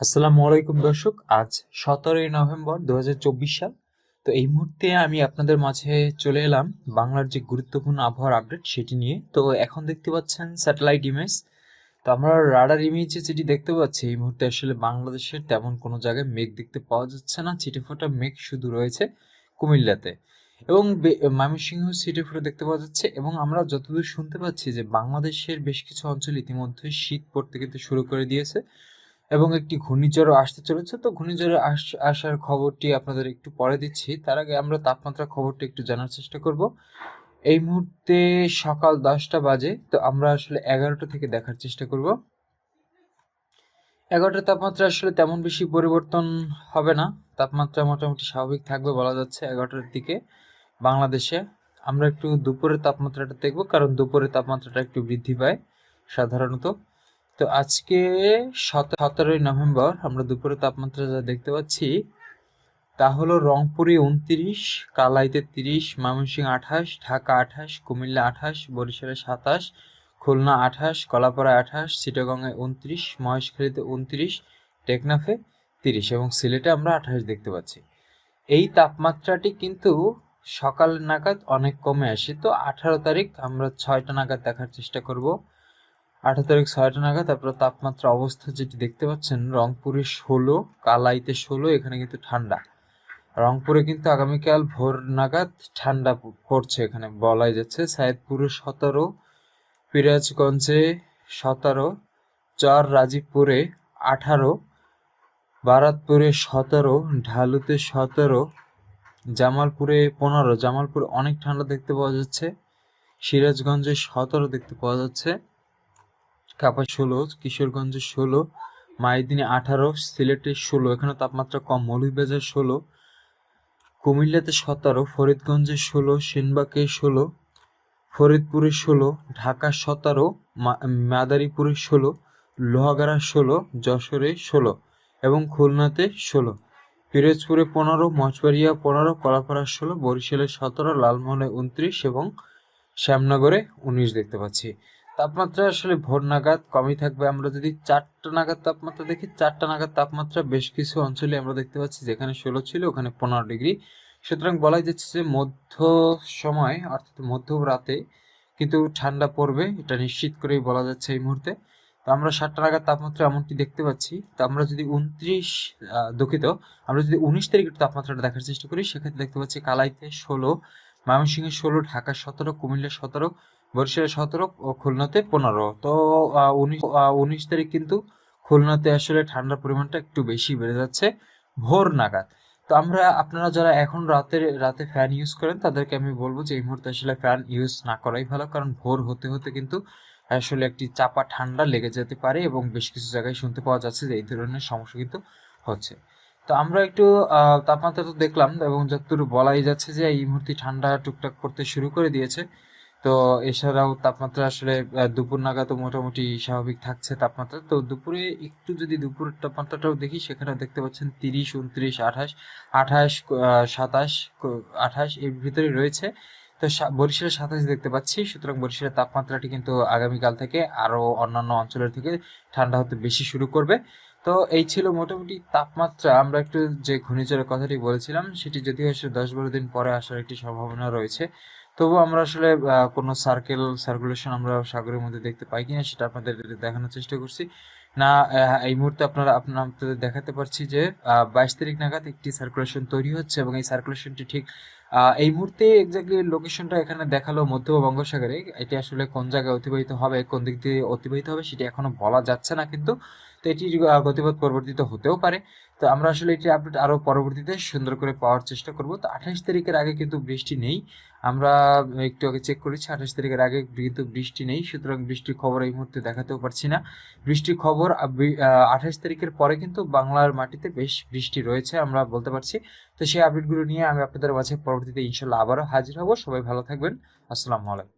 আসসালামু আলাইকুম দর্শক, আজ সতেরোই নভেম্বর দু হাজার চব্বিশ সাল। তো এই মুহূর্তে আমি আপনাদের মাঝে চলে এলাম বাংলার যে গুরুত্বপূর্ণ আবহাওয়ার আপডেট সেটি নিয়ে। তো এখন দেখতে পাচ্ছেন স্যাটেলাইট ইমেজ তো আমরা রাডার ইমেজে যেটি দেখতে পাচ্ছি, এই মুহূর্তে আসলে বাংলাদেশের তেমন কোনো জায়গায় মেঘ দেখতে পাওয়া যাচ্ছে না। ছিটেফোঁটা মেঘ শুধু রয়েছে কুমিল্লাতে। এবং ময়মনসিংহ ছিটেফোঁটা দেখতে পাওয়া যাচ্ছে। এবং আমরা যতদূর শুনতে পাচ্ছি যে বাংলাদেশের বেশ কিছু অঞ্চল ইতিমধ্যে শীত পড়তে কিন্তু শুরু করে দিয়েছে। এবং একটি ঘূর্ণিঝড়ও আসতে চলেছে। তো ঘূর্ণিঝড়ের আসার খবরটি আপনাদের একটু পরে দিচ্ছি। তার আগে আমরা তাপমাত্রা খবরটি একটু জানার চেষ্টা করব। এই মুহূর্তে সকাল দশটা বাজে, তো আমরা আসলে এগারোটা থেকে দেখার চেষ্টা করব। এগারোটা তাপমাত্রা আসলে তেমন বেশি পরিবর্তন হবে না। তাপমাত্রা মোটামুটি স্বাভাবিক থাকবে বলা যাচ্ছে এগারোটার দিকে বাংলাদেশে। আমরা একটু দুপুরের তাপমাত্রাটা দেখব, কারণ দুপুরের তাপমাত্রাটা একটু বৃদ্ধি পায় সাধারণত। তো আজকে সত- সতেরোই নভেম্বর, আমরা দুপুরে তাপমাত্রা যা দেখতে পাচ্ছি, তা হলো রংপুরে উনত্রিশ, কালাইতে তিরিশ, ময়মনসিংহ আঠাশ, ঢাকা আঠাশ, কুমিল্লা আঠাশ, বরিশালে সাতাশ, খুলনা আঠাশ কলাপাড়া আঠাশ, চিটাগংয়ে উনত্রিশ, মহেশখালীতে উনত্রিশ, টেকনাফে তিরিশ এবং সিলেটে আমরা আঠাশ দেখতে পাচ্ছি। এই তাপমাত্রাটি কিন্তু সকাল নাগাদ অনেক কমে আসে, তো আঠারো তারিখ আমরা ছয়টা নাগাদ দেখার চেষ্টা করব। আঠারো তারিখ ছয়টা নাগাদ আপনার তাপমাত্রা অবস্থা যেটি দেখতে পাচ্ছেন, রংপুরে ষোলো, কালাইতে ষোলো, এখানে কিন্তু ঠান্ডা। রংপুরে কিন্তু আগামীকাল ভোর নাগাদ ঠান্ডা পড়ছে এখানে, বলাই যাচ্ছে। সাইদপুরে সতেরো পিরাজগঞ্জে সতেরো চর রাজীবপুরে আঠারো, বারাতপুরে সতেরো, ঢালুতে সতেরো, জামালপুরে পনেরো। জামালপুরে অনেক ঠান্ডা দেখতে পাওয়া যাচ্ছে, সিরাজগঞ্জে সতেরো দেখতে পাওয়া যাচ্ছে। কাপা ষোলো, কিশোরগঞ্জে ষোলো, মাইদিনে আঠারো, সিলেটে ষোলো, এখানে তাপমাত্রা কম, মৌলভীবাজার ষোলো, কুমিল্লাতে সতেরো, ফরিদগঞ্জে ষোলো সেনবাগে ষোলো, ফরিদপুরে ষোলো, ঢাকা সতেরো মাদারীপুরে ষোলো, লোহাগাড়া ষোলো, যশোরে ষোলো এবং খুলনাতে ষোলো, পিরোজপুরে পনেরো, মঠবাড়িয়া পনেরো, কলাপাড়া ষোলো, বরিশালে সতেরো, লালমোহনে উনত্রিশ এবং শ্যামনগরে উনিশ দেখতে পাচ্ছি। তাপমাত্রা আসলে ভোর নাগাদ কমই থাকবে। আমরা যদি চারটা নাগাদ তাপমাত্রা দেখি, চারটা নাগাদ তাপমাত্রা বেশ কিছু অঞ্চলে আমরা দেখতে পাচ্ছি যেখানে ষোলো ছিল, ওখানে পনেরো ডিগ্রি। সুতরাং বলাই যাচ্ছে যে মধ্য সময়, অর্থাৎ মধ্য রাতে কিন্তু ঠান্ডা পড়বে, এটা নিশ্চিত করেই বলা যাচ্ছে এই মুহূর্তে। তো আমরা সাতটা নাগাদ তাপমাত্রা এমনটি দেখতে পাচ্ছি। তো আমরা যদি উনত্রিশ দুঃখিত, আমরা যদি উনিশ তারিখের তাপমাত্রাটা দেখার চেষ্টা করি, সেক্ষেত্রে দেখতে পাচ্ছি কালাইতে ষোলো, ময়মনসিংহে ষোলো, ঢাকা সতেরো, কুমিল্লা সতেরো বরিশালে সতেরো ও খুলনাতে পনেরো। তো উনিশ উনিশ তারিখ কিন্তু খুলনাতে আসলে ঠান্ডার পরিমাণটা একটু বেশি বেড়ে যাচ্ছে, ভোর নাগাদ। তো আমরা, আপনারা যারা এখন রাতে রাতে ফ্যান ইউজ করেন, তাদেরকে আমি বলব যে এই মুহূর্তে আসলে ফ্যান ইউজ না করাই ভালো, কারণ ভোর হতে হতে কিন্তু আসলে একটি চাপা ঠান্ডা লেগে যেতে পারে এবং বেশ কিছু জায়গায় শুনতে পাওয়া যাচ্ছে যে এই ধরনের সমস্যা কিন্তু হচ্ছে। তো আমরা একটু তাপমাত্রা তো দেখলাম এবং যতদূর বলাই যাচ্ছে যে এই মুহূর্তে ঠান্ডা টুকটাক করতে শুরু করে দিয়েছে। তো এছাড়াও তাপমাত্রা আসলে দুপুর নাগাদও মোটামুটি স্বাভাবিক থাকছে তাপমাত্রা। তো দুপুরে একটু যদি দুপুরের তাপমাত্রাটাও দেখি, সেখানে দেখতে পাচ্ছেন তিরিশ, উনত্রিশ, আঠাশ আঠাশ সাতাশ আঠাশ এর ভিতরে রয়েছে। তো সা- বরিশালে সাতাশ দেখতে পাচ্ছি। সুতরাং বরিশালের তাপমাত্রাটি কিন্তু আগামীকাল থেকে আরও অন্যান্য অঞ্চলের থেকে ঠান্ডা হতে বেশি শুরু করবে। তো এই ছিল মোটামুটি তাপমাত্রা। আমরা একটু যে ঘূর্ণিঝড়ের কথাটি বলেছিলাম, সেটি যদিও আসলে দশ বারো দিন পরে আসার একটি সম্ভাবনা রয়েছে। তবু আমরা আসলে কোনো সার্কেল সার্কুলেশন আমরা সাগরের মধ্যে দেখতে পাই কিনা সেটা আপনাদের দেখানোর চেষ্টা করছি। না এই মুহূর্তে আপনারা আপনাদের দেখাতে পারছি যে বাইশ তারিখ নাগাদ একটি সার্কুলেশন তৈরি হচ্ছে এবং এই সার্কুলেশনটি ঠিক এই মুহূর্তে এক্স্যাক্টলি লোকেশনটা এখানে দেখাল মধ্য বঙ্গোপসাগরে। এটি আসলে কোন জায়গায় অতিবাহিত হবে, কোন দিক দিয়ে অতিবাহিত হবে সেটি এখনও বলা যাচ্ছে না কিন্তু তো এটির গতিপথ পরিবর্তিত হতেও পারে। তো আমরা আসলে এটি আপডেট আরও পরবর্তীতে সুন্দর করে পাওয়ার চেষ্টা করব। তো আঠাশ তারিখের আগে কিন্তু বৃষ্টি নেই। আমরা একটু আগে চেক করেছি, আঠাশ তারিখের আগে কিন্তু বৃষ্টি নেই। সুতরাং বৃষ্টির খবর এই মুহূর্তে দেখাতেও পারছি না। বৃষ্টির খবর আঠাশ তারিখের পরে কিন্তু বাংলার মাটিতে বেশ বৃষ্টি রয়েছে আমরা বলতে পারছি। তো সেই আপডেটগুলো নিয়ে আমি আপনাদের মাঝে পরবর্তীতে ইনশাল্লাহ আবারও হাজির হব। সবাই ভালো থাকবেন। আসসালামু আলাইকুম।